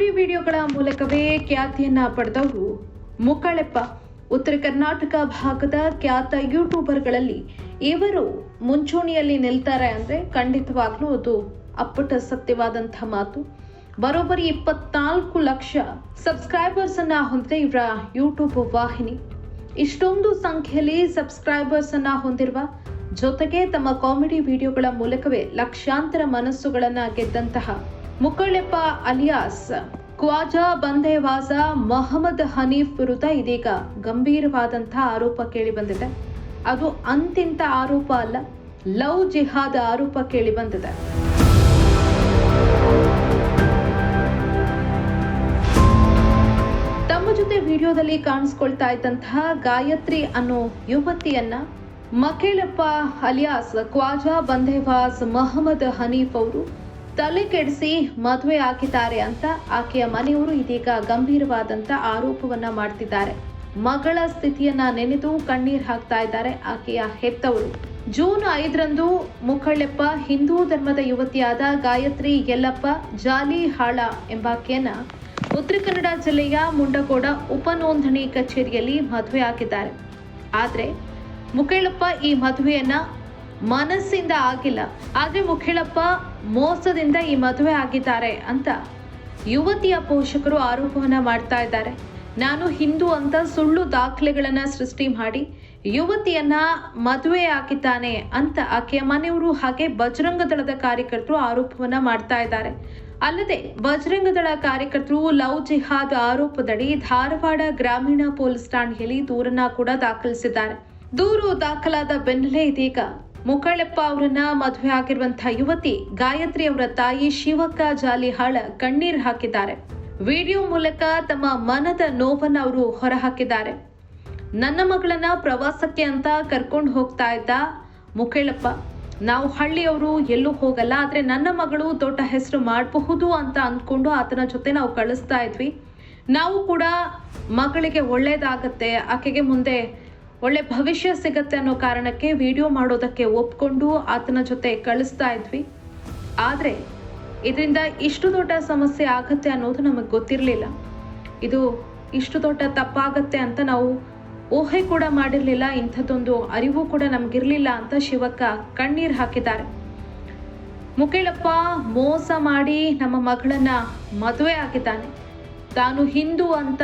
Comedy ವಿಡಿಯೋಗಳ ಮೂಲಕವೇ ಖ್ಯಾತಿಯನ್ನ ಪಡೆದವರು ಮುಕ್ಕಳೆಪ್ಪ. ಉತ್ತರ ಕರ್ನಾಟಕ ಭಾಗದ ಖ್ಯಾತ ಯೂಟ್ಯೂಬರ್ಗಳಲ್ಲಿ ಇವರು ಮುಂಚೂಣಿಯಲ್ಲಿ ನಿಲ್ತಾರೆ ಅಂದ್ರೆ ಖಂಡಿತವಾಗ್ಲೂ ಅದು ಅಪ್ಪಟ ಸತ್ಯವಾದಂಥ ಮಾತು. ಬರೋಬ್ಬರಿ ಇಪ್ಪತ್ನಾಲ್ಕು ಲಕ್ಷ ಸಬ್ಸ್ಕ್ರೈಬರ್ಸ್ ಅನ್ನ ಹೊಂದಿದೆ ಇವರ ಯೂಟ್ಯೂಬ್ ವಾಹಿನಿ. ಇಷ್ಟೊಂದು ಸಂಖ್ಯೆಯಲ್ಲಿ ಸಬ್ಸ್ಕ್ರೈಬರ್ಸ್ ಅನ್ನ ಹೊಂದಿರುವ ಜೊತೆಗೆ ತಮ್ಮ ಕಾಮಿಡಿ ವಿಡಿಯೋಗಳ ಮೂಲಕವೇ ಲಕ್ಷಾಂತರ ಮನಸ್ಸುಗಳನ್ನ ಗೆದ್ದಂತಹ ಮುಕ್ಕಳೆಪ್ಪ ಅಲಿಯಾಸ್. ಕ್ವಾಜಾ ಬಂದೇವಾಜ ಮೊಹಮ್ಮದ್ ಹನೀಫ್ ವಿರುದ್ಧ ಇದೀಗ ಗಂಭೀರವಾದಂತಹ ಆರೋಪ ಕೇಳಿ ಬಂದಿದೆ. ಅದು ಅಂತಿಂತ ಆರೋಪ ಅಲ್ಲ, ಲವ್ ಜಿಹಾದ್ ಆರೋಪ ಕೇಳಿ ಬಂದಿದೆ. ತಮ್ಮ ಜೊತೆ ವಿಡಿಯೋದಲ್ಲಿ ಕಾಣಿಸ್ಕೊಳ್ತಾ ಇದ್ದಂತಹ ಗಾಯತ್ರಿ ಅನ್ನೋ ಯುವತಿಯನ್ನ ಮಕೇಳಪ್ಪ ಅಲಿಯಾಸ್ ಖ್ವಾಜಾ ಬಂದೇವಾಸ್ ಮೊಹಮ್ಮದ್ ಹನೀಫ್ ಅವರು ತಲೆ ಕೆಡಿಸಿ ಮದುವೆ ಆಗಿದ್ದಾರೆ ಅಂತ ಆಕೆಯ ಮನೆಯವರು ಇದೀಗ ಗಂಭೀರವಾದಂತ ಆರೋಪವನ್ನ ಮಾಡ್ತಿದ್ದಾರೆ. ಮಗಳ ಸ್ಥಿತಿಯನ್ನ ನೆನೆದು ಕಣ್ಣೀರ್ ಹಾಕ್ತಾ ಇದ್ದಾರೆ ಆಕೆಯ ಹೆತ್ತವರು. ಜೂನ್ ಐದರಂದು ಮುಖಳ್ಳೆಪ್ಪ ಹಿಂದೂ ಧರ್ಮದ ಯುವತಿಯಾದ ಗಾಯತ್ರಿ ಯಲ್ಲಪ್ಪ ಜಾಲಿಹಾಳ ಎಂಬಾಕೆಯನ್ನ ಉತ್ತರ ಕನ್ನಡ ಜಿಲ್ಲೆಯ ಮುಂಡಗೋಡ ಉಪನೋಂದಣಿ ಕಚೇರಿಯಲ್ಲಿ ಮದುವೆ ಹಾಕಿದ್ದಾರೆ ಆದರೆ ಮುಖೇಳಪ್ಪ ಈ ಮದುವೆಯನ್ನ ಮನಸ್ಸಿಂದ ಆಗಿಲ್ಲ. ಆದರೆ ಮುಖಿಳಪ್ಪ ಮೋಸದಿಂದ ಈ ಮದುವೆ ಆಗಿದ್ದಾರೆ ಅಂತ ಯುವತಿಯ ಪೋಷಕರು ಆರೋಪವನ್ನ ಮಾಡ್ತಾ ಇದ್ದಾರೆ. ನಾನು ಹಿಂದೂ ಅಂತ ಸುಳ್ಳು ದಾಖಲೆಗಳನ್ನು ಸೃಷ್ಟಿ ಮಾಡಿ ಯುವತಿಯನ್ನ ಮದುವೆ ಆಗಿದ್ದಾನೆ ಅಂತ ಆಕೆಯ ಮನೆಯವರು ಹಾಗೆ ಬಜರಂಗ ದಳದ ಕಾರ್ಯಕರ್ತರು ಆರೋಪವನ್ನ ಮಾಡ್ತಾ ಇದ್ದಾರೆ. ಅಲ್ಲದೆ ಬಜರಂಗ ದಳ ಕಾರ್ಯಕರ್ತರು ಲವ್ ಜಿಹಾದ್ ಆರೋಪದಡಿ ಧಾರವಾಡ ಗ್ರಾಮೀಣ ಪೊಲೀಸ್ ಠಾಣೆಯಲ್ಲಿ ದೂರನ್ನ ಕೂಡ ದಾಖಲಿಸಿದ್ದಾರೆ. ದೂರು ದಾಖಲಾದ ಬೆನ್ನಲ್ಲೇ ಇದೀಗ ಮುಕಳೆಪ್ಪ ಅವರನ್ನ ಮದುವೆ ಆಗಿರುವಂತಹ ಯುವತಿ ಗಾಯತ್ರಿ ಅವರ ತಾಯಿ ಶಿವಕ್ಕ ಜಾಲಿಹಾಳ ಕಣ್ಣೀರ್ ಹಾಕಿದ್ದಾರೆ. ವಿಡಿಯೋ ಮೂಲಕ ತಮ್ಮ ಮನದ ನೋವನ್ನ ಅವರು ಹೊರಹಾಕಿದ್ದಾರೆ. ನನ್ನ ಮಗಳನ್ನ ಪ್ರವಾಸಕ್ಕೆ ಅಂತ ಕರ್ಕೊಂಡು ಹೋಗ್ತಾ ಇದ್ದ ಮುಖೇಳಪ್ಪ ನಾವು ಹಳ್ಳಿಯವರು ಎಲ್ಲೂ ಹೋಗಲ್ಲ, ಆದ್ರೆ ನನ್ನ ಮಗಳು ದೊಡ್ಡ ಹೆಸರು ಮಾಡಬಹುದು ಅಂತ ಅಂದ್ಕೊಂಡು ಆತನ ಜೊತೆ ನಾವು ಕಳಿಸ್ತಾ ಇದ್ವಿ. ನಾವು ಕೂಡ ಮಗಳಿಗೆ ಒಳ್ಳೇದಾಗತ್ತೆ, ಆಕೆಗೆ ಮುಂದೆ ಒಳ್ಳೆ ಭವಿಷ್ಯ ಸಿಗತ್ತೆ ಅನ್ನೋ ಕಾರಣಕ್ಕೆ ವಿಡಿಯೋ ಮಾಡೋದಕ್ಕೆ ಒಪ್ಕೊಂಡು ಆತನ ಜೊತೆ ಕಳಿಸ್ತಾ ಇದ್ವಿ. ಆದರೆ ಇದರಿಂದ ಇಷ್ಟು ದೊಡ್ಡ ಸಮಸ್ಯೆ ಆಗತ್ತೆ ಅನ್ನೋದು ನಮಗೆ ಗೊತ್ತಿರಲಿಲ್ಲ. ಇದು ಇಷ್ಟು ದೊಡ್ಡ ತಪ್ಪಾಗತ್ತೆ ಅಂತ ನಾವು ಊಹೆ ಕೂಡ ಮಾಡಿರಲಿಲ್ಲ, ಇಂಥದ್ದೊಂದು ಅರಿವು ಕೂಡ ನಮಗಿರಲಿಲ್ಲ ಅಂತ ಶಿವಕ್ಕ ಕಣ್ಣೀರು ಹಾಕಿದ್ದಾರೆ. ಮುಕೇಳಪ್ಪ ಮೋಸ ಮಾಡಿ ನಮ್ಮ ಮಗಳನ್ನ ಮದುವೆ ಆಗಿದ್ದಾನೆ. ತಾನು ಹಿಂದೂ ಅಂತ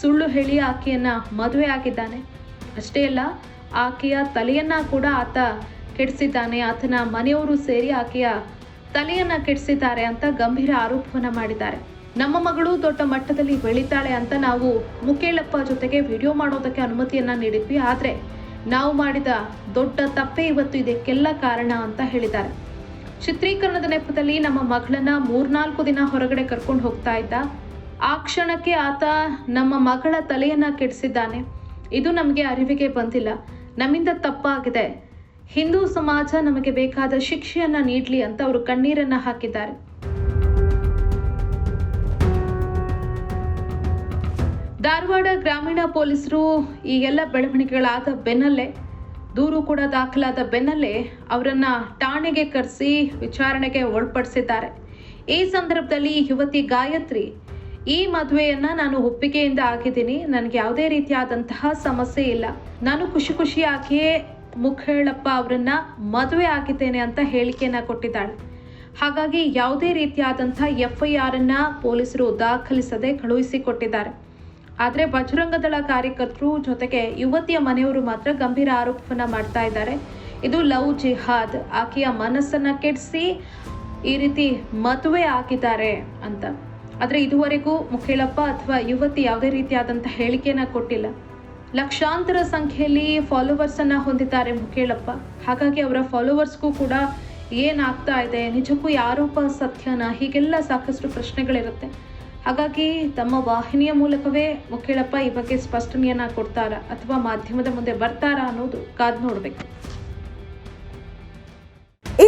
ಸುಳ್ಳು ಹೇಳಿ ಆಕೆಯನ್ನ ಮದುವೆ ಆಗಿದ್ದಾನೆ. ಅಷ್ಟೇ ಅಲ್ಲ, ಆಕೆಯ ತಲೆಯನ್ನ ಕೂಡ ಆತ ಕೆಡಿಸಿದ್ದಾನೆ. ಆತನ ಮನೆಯವರು ಸೇರಿ ಆಕೆಯ ತಲೆಯನ್ನ ಕೆಡಿಸಿದ್ದಾರೆ ಅಂತ ಗಂಭೀರ ಆರೋಪವನ್ನ ಮಾಡಿದ್ದಾರೆ. ನಮ್ಮ ಮಗಳು ದೊಡ್ಡ ಮಟ್ಟದಲ್ಲಿ ಬೆಳೀತಾಳೆ ಅಂತ ನಾವು ಮುಖೇಳಪ್ಪ ಜೊತೆಗೆ ವಿಡಿಯೋ ಮಾಡೋದಕ್ಕೆ ಅನುಮತಿಯನ್ನ ನೀಡಿದ್ವಿ. ಆದರೆ ನಾವು ಮಾಡಿದ ದೊಡ್ಡ ತಪ್ಪೇ ಇವತ್ತು ಇದಕ್ಕೆಲ್ಲ ಕಾರಣ ಅಂತ ಹೇಳಿದ್ದಾರೆ. ಚಿತ್ರೀಕರಣದ ನೆಪದಲ್ಲಿ ನಮ್ಮ ಮಗಳನ್ನ ಮೂರ್ನಾಲ್ಕು ದಿನ ಹೊರಗಡೆ ಕರ್ಕೊಂಡು ಹೋಗ್ತಾ ಇದ್ದ. ಆ ಕ್ಷಣಕ್ಕೆ ಆತ ನಮ್ಮ ಮಗಳ ತಲೆಯನ್ನ ಕೆಡಿಸಿದ್ದಾನೆ. ಇದು ನಮಗೆ ಅರಿವಿಗೆ ಬಂದಿಲ್ಲ. ನಮ್ಮಿಂದ ತಪ್ಪಾಗಿದೆ. ಹಿಂದೂ ಸಮಾಜ ನಮಗೆ ಬೇಕಾದ ಶಿಕ್ಷೆಯನ್ನು ನೀಡಲಿ ಅಂತ ಅವರು ಕಣ್ಣೀರನ್ನ ಹಾಕಿದ್ದಾರೆ. ಧಾರವಾಡ ಗ್ರಾಮೀಣ ಪೊಲೀಸರು ಈ ಎಲ್ಲ ಬೆಳವಣಿಗೆಗಳಾದ ಬೆನ್ನಲ್ಲೇ, ದೂರು ಕೂಡ ದಾಖಲಾದ ಬೆನ್ನಲ್ಲೇ ಅವರನ್ನು ಠಾಣೆಗೆ ಕರೆಸಿ ವಿಚಾರಣೆಗೆ ಒಳಪಡಿಸಿದ್ದಾರೆ. ಈ ಸಂದರ್ಭದಲ್ಲಿ ಯುವತಿ ಗಾಯತ್ರಿ ಈ ಮದುವೆಯನ್ನು ನಾನು ಒಪ್ಪಿಗೆಯಿಂದ ಹಾಕಿದ್ದೀನಿ. ನನಗೆ ಯಾವುದೇ ರೀತಿಯಾದಂತಹ ಸಮಸ್ಯೆ ಇಲ್ಲ. ನಾನು ಖುಷಿ ಖುಷಿಯಾಗಿಯೇ ಮುಖೇಳಪ್ಪ ಅವರನ್ನ ಮದುವೆ ಆಗಿದ್ದೇನೆ ಅಂತ ಹೇಳಿಕೆಯನ್ನ ಕೊಟ್ಟಿದ್ದಾಳೆ. ಹಾಗಾಗಿ ಯಾವುದೇ ರೀತಿಯಾದಂಥ ಎಫ್ ಐ ಆರನ್ನು ಪೊಲೀಸರು ದಾಖಲಿಸದೆ ಕಳುಹಿಸಿಕೊಟ್ಟಿದ್ದಾರೆ ಆದರೆ ಬಜರಂಗದಳ ಕಾರ್ಯಕರ್ತರು ಜೊತೆಗೆ ಯುವತಿಯ ಮನೆಯವರು ಮಾತ್ರ ಗಂಭೀರ ಆರೋಪವನ್ನ ಮಾಡ್ತಾ ಇದ್ದಾರೆ. ಇದು ಲವ್ ಜಿಹಾದ್. ಆಕೆಯ ಮನಸ್ಸನ್ನ ಕೆಡಿಸಿ ಈ ರೀತಿ ಮದುವೆ ಆಗಿದ್ದಾರೆ ಅಂತ. ಆದರೆ ಇದುವರೆಗೂ ಮುಖೇಲಪ್ಪ ಅಥವಾ ಯುವತಿ ಯಾವುದೇ ರೀತಿಯಾದಂಥ ಹೇಳಿಕೆಯನ್ನು ಕೊಟ್ಟಿಲ್ಲ. ಲಕ್ಷಾಂತರ ಸಂಖ್ಯೆಯಲ್ಲಿ ಫಾಲೋವರ್ಸ್ ಅನ್ನ ಹೊಂದಿದ್ದಾರೆ ಮುಖೇಳಪ್ಪ ಹಾಗಾಗಿ ಅವರ ಫಾಲೋವರ್ಸ್ಗೂ ಕೂಡ ಏನಾಗ್ತಾ ಇದೆ, ನಿಜಕ್ಕೂ ಯಾರೋಪ ಸತ್ಯನ? ಹೀಗೆಲ್ಲ ಸಾಕಷ್ಟು ಪ್ರಶ್ನೆಗಳಿರುತ್ತೆ. ಹಾಗಾಗಿ ತಮ್ಮ ವಾಹಿನಿಯ ಮೂಲಕವೇ ಮುಖೇಳಪ್ಪ ಈ ಬಗ್ಗೆ ಸ್ಪಷ್ಟನೆಯನ್ನ ಕೊಡ್ತಾರಾ ಅಥವಾ ಮಾಧ್ಯಮದ ಮುಂದೆ ಬರ್ತಾರಾ ಅನ್ನೋದು ಕಾದ್ ನೋಡ್ಬೇಕು.